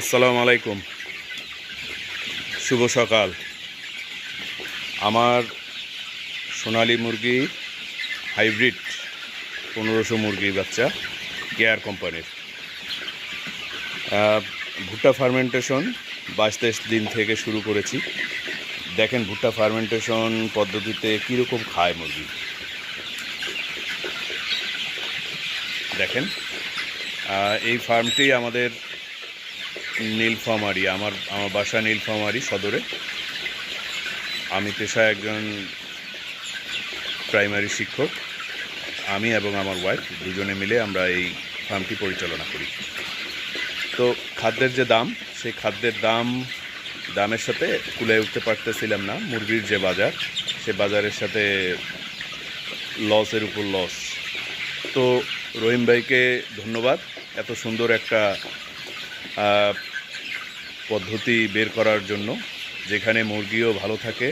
আসসালামু আলাইকুম। শুভ সকাল। আমার সোনালী মুরগি হাইব্রিড পনেরোশো মুরগি বাচ্চা কেয়ার কোম্পানির। ভুট্টা ফার্মেন্টেশন বাইশ তেইশ দিন থেকে শুরু করেছি। দেখেন ভুট্টা ফার্মেন্টেশন পদ্ধতিতে কীরকম খায় মুরগি। দেখেন এই ফার্মটি আমাদের নীলফামারি, আমার আমার বাসা নীলফামারি সদরে। আমি পেশায় একজন প্রাইমারি শিক্ষক। আমি এবং আমার ওয়াইফ দুজনে মিলে আমরা এই ফার্মটি পরিচালনা করি। তো খাদ্যের যে দাম, সেই খাদ্যের দাম, দামের সাথে কুলে উঠতে পারতেছিলাম না। মুরগির যে বাজার, সে বাজারের সাথে লসের উপর লস তো রহিম ভাইকে ধন্যবাদ। এত সুন্দর একটা পদ্ধতি বের করার জন্য, যেখানে মুরগিও ভালো থাকে,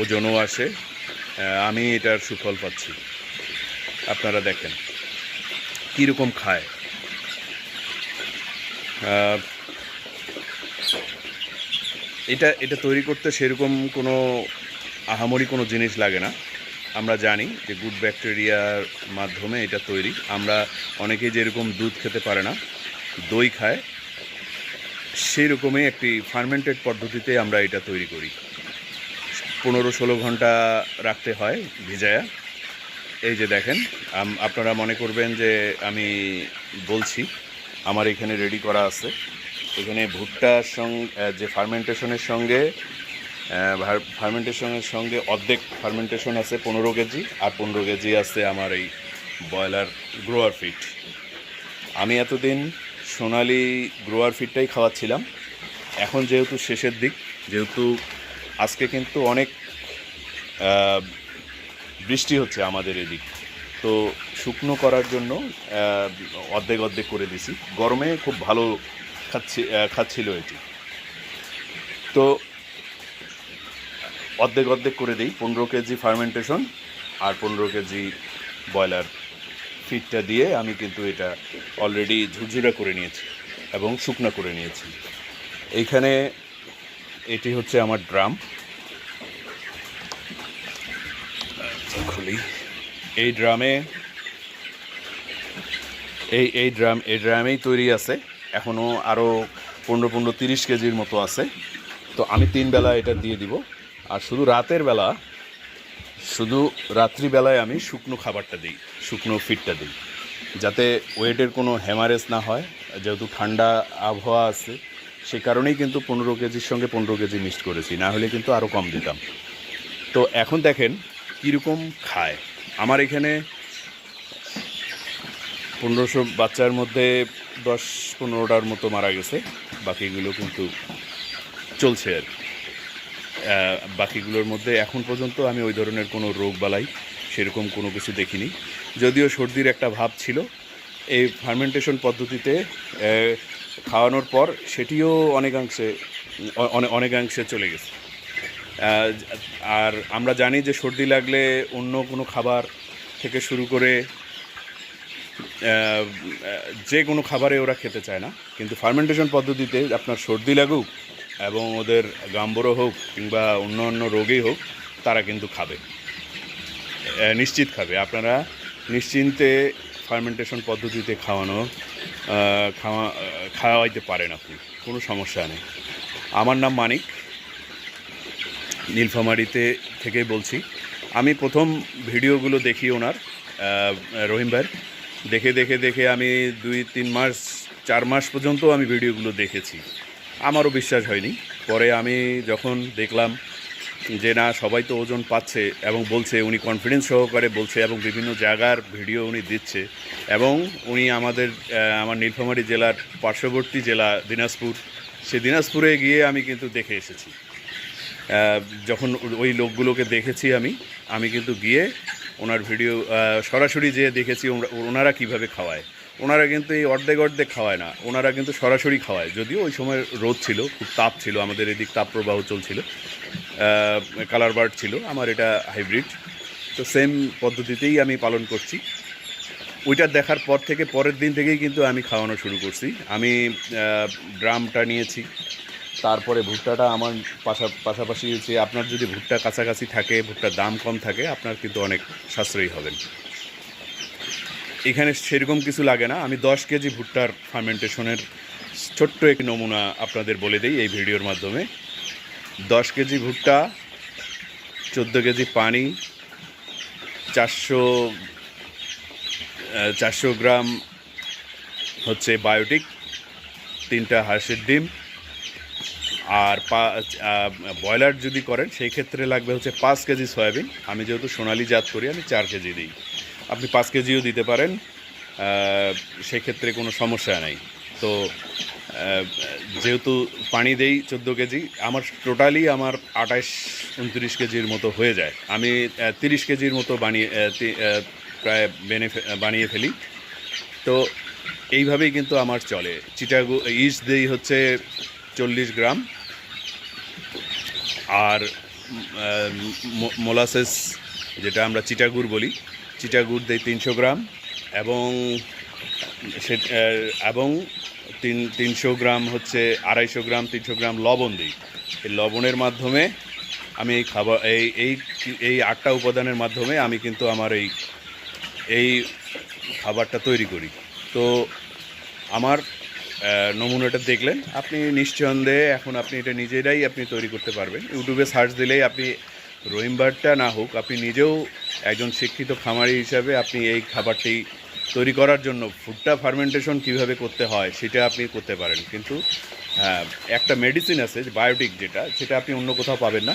ওজনও আসে আমি এটার সুফল পাচ্ছি। আপনারা দেখেন, কীরকম খায়। এটা এটা তৈরি করতে সেরকম কোনো আহামরি কোনো জিনিস লাগে না। আমরা জানি যে গুড ব্যাকটেরিয়ার মাধ্যমে এটা তৈরি। আমরা অনেকেই যেরকম দুধ খেতে পারে না, দই খায় সেই রকমই একটি ফার্মেন্টেড পদ্ধতিতে আমরা এটা তৈরি করি। পনেরো ষোলো ঘণ্টা রাখতে হয় ভিজায়া। এই যে দেখেন আপনারা মনে করবেন যে আমি বলছি, আমার এখানে রেডি করা আছে। এখানে ভুট্টার সঙ্গে যে ফার্মেন্টেশনের সঙ্গে ফার্মেন্টেশনের সঙ্গে অর্ধেক ফার্মেন্টেশন আছে পনেরো কেজি, আর পনেরো কেজি আছে আমার এই ব্রয়লার গ্রোয়ার ফিট। আমি এতদিন সোনালি গ্রোয়ার ফিডটাই খাওয়াচ্ছিলাম। এখন যেহেতু শেষের দিক, যেহেতু আজকে কিন্তু অনেক বৃষ্টি হচ্ছে আমাদের এদিক। তো শুকনো করার জন্য অর্ধেক অর্ধেক করে দিছি। গরমে খুব ভালো খাচ্ছি খাচ্ছিল এটি। তো অর্ধেক অর্ধেক করে দিই, পনেরো কেজি ফার্মেন্টেশন আর পনেরো কেজি ব্রয়লার। ফিটটা দিয়ে আমি কিন্তু এটা অলরেডি ঝুরঝুরা করে নিয়েছি এবং শুকনো করে নিয়েছি। এইখানে এটি হচ্ছে আমার ড্রাম। খুলি। এই ড্রামে, এই এই ড্রাম, এই ড্রামেই তৈরি আছে। এখনও আরও পনেরো পনেরো, তিরিশ কেজির মতো আছে। তো আমি তিন বেলা এটা দিয়ে দিব। আর শুধু রাতের বেলা শুধু রাত্রিবেলায় আমি শুকনো খাবারটা দিই, শুকনো ফিটটা দিই, যাতে ওয়েটের কোনো হ্যামারেজ না হয়, যেহেতু ঠান্ডা আবহাওয়া আছে, সে কারণেই কিন্তু পনেরো কেজির সঙ্গে পনেরো কেজি মিক্সড করেছি, না হলে কিন্তু আরও কম দিতাম তো এখন দেখেন কীরকম খায় আমার এখানে পনেরোশো বাচ্চার মধ্যে দশ পনেরোটার মতো মারা গেছে, বাকিগুলো কিন্তু চলছে আর কি। বাকিগুলোর মধ্যে এখন পর্যন্ত আমি ওই ধরনের কোনো রোগ বালাই সেরকম কোনো কিছু দেখিনি। যদিও সর্দির একটা ভাব ছিল, এই ফার্মেন্টেশন পদ্ধতিতে খাওয়ানোর পর সেটিও অনেকাংশে অনেকাংশে চলে গেছে। আর আমরা জানি যে সর্দি লাগলে অন্য কোনো খাবার থেকে শুরু করে যে কোনো খাবারে ওরা খেতে চায় না। কিন্তু ফার্মেন্টেশন পদ্ধতিতে আপনার সর্দি লাগুক এবং ওদের গাম্বরো হোক কিংবা অন্য অন্য রোগেই হোক, তারা কিন্তু খাবে। নিশ্চিত খাবে। আপনারা নিশ্চিন্তে ফার্মেন্টেশন পদ্ধতিতে খাওয়ানো খাওয়া খাওয়াইতে পারেন আপনি, কোনো সমস্যা নেই। আমার নাম মানিক, নীলফামারিতে থেকে বলছি। আমি প্রথম ভিডিওগুলো দেখি ওনার রহিম ভাইয়ের দেখে দেখে দেখে আমি দুই, তিন মাস, চার মাস পর্যন্ত আমি ভিডিওগুলো দেখেছি। আমারও বিশ্বাস হয়নি। পরে আমি যখন দেখলাম যে না, সবাই তো ওজন পাচ্ছে এবং বলছে, উনি কনফিডেন্স সহকারে বলছে এবং বিভিন্ন জায়গার ভিডিও উনি দিচ্ছে এবং উনি আমাদের আমার নীলফামারী জেলার পার্শ্ববর্তী জেলা দিনাজপুর, সে দিনাজপুরে গিয়ে আমি কিন্তু দেখে এসেছি। যখন ওই লোকগুলোকে দেখেছি আমি আমি কিন্তু গিয়ে ওনার ভিডিও সরাসরি যেয়ে দেখেছি ওনারা কীভাবে খাওয়ায়। ওনারা কিন্তু এই অর্ধেক অর্ধেক খাওয়ায় না, ওনারা কিন্তু সরাসরি খাওয়ায়। যদিও ওই সময় রোদ ছিল, খুব তাপ ছিল, আমাদের এদিক তাপ প্রবাহ চলছিল। কালার বার্ড ছিল, আমার এটা হাইব্রিড। তো সেম পদ্ধতিতেই আমি পালন করছি। ওইটা দেখার পর থেকে, পরের দিন থেকেই কিন্তু আমি খাওয়ানো শুরু করছি। আমি ড্রামটা নিয়েছি, তারপরে ভুট্টাটা আমার পাশা, পাশাপাশি হচ্ছে, আপনার যদি ভুট্টা কাছাকাছি থাকে, ভুট্টার দাম কম থাকে, আপনার কিন্তু অনেক সাশ্রয়ী হবেন। এখানে সেরকম কিছু লাগে না। আমি দশ কেজি ভুট্টার ফার্মেন্টেশনের ছোট্ট এক নমুনা আপনাদের বলে দিই এই ভিডিওর মাধ্যমে। দশ কেজি ভুট্টা, চোদ্দ কেজি পানি, চারশো চারশো গ্রাম হচ্ছে বায়োটিক তিনটা হাঁসের ডিম। আর পা ব্রয়লার যদি করেন, সেই ক্ষেত্রে লাগবে হচ্ছে পাঁচ কেজি সয়াবিন। আমি যেহেতু সোনালি জাত করি, আমি চার কেজি দিই। আপনি পাঁচ কেজিও দিতে পারেন সেক্ষেত্রে কোনো সমস্যা নাই। তো যেহেতু পানি দেই চোদ্দ কেজি, আমার টোটালি আমার আঠাশ উনত্রিশ কেজির মতো হয়ে যায়। আমি তিরিশ কেজির মতো বানিয়ে প্রায় বেনে বানিয়ে ফেলি। তো, এইভাবেই কিন্তু আমার চলে। চিটাগু, ইস্ট দেই হচ্ছে চল্লিশ গ্রাম। আর মোলাসেস, যেটা আমরা চিটাগুড় বলি চিটাগুড় দেই তিনশো গ্রাম এবং সে এবং তিন, তিনশো গ্রাম হচ্ছে আড়াইশো গ্রাম, তিনশো গ্রাম লবণ দিই। এই লবণের মাধ্যমে আমি এই খাবার, এই এই এই আটটা উপাদানের মাধ্যমে আমি কিন্তু আমার এই এই খাবারটা তৈরি করি। তো আমার নমুনাটা দেখলেন, আপনি নিঃসন্দেহে এখন আপনি এটা নিজেরাই আপনি তৈরি করতে পারবেন। ইউটিউবে সার্চ দিলেই আপনি রহিমবারটা না হোক, আপনি নিজেও একজন শিক্ষিত খামারি হিসাবে আপনি এই খাবারটি তৈরি করার জন্য ফুডটা ফার্মেন্টেশন কীভাবে করতে হয় সেটা আপনি করতে পারেন। কিন্তু হ্যাঁ একটা মেডিসিন আছে বায়োটিক যেটা, সেটা আপনি অন্য কোথাও পাবেন না।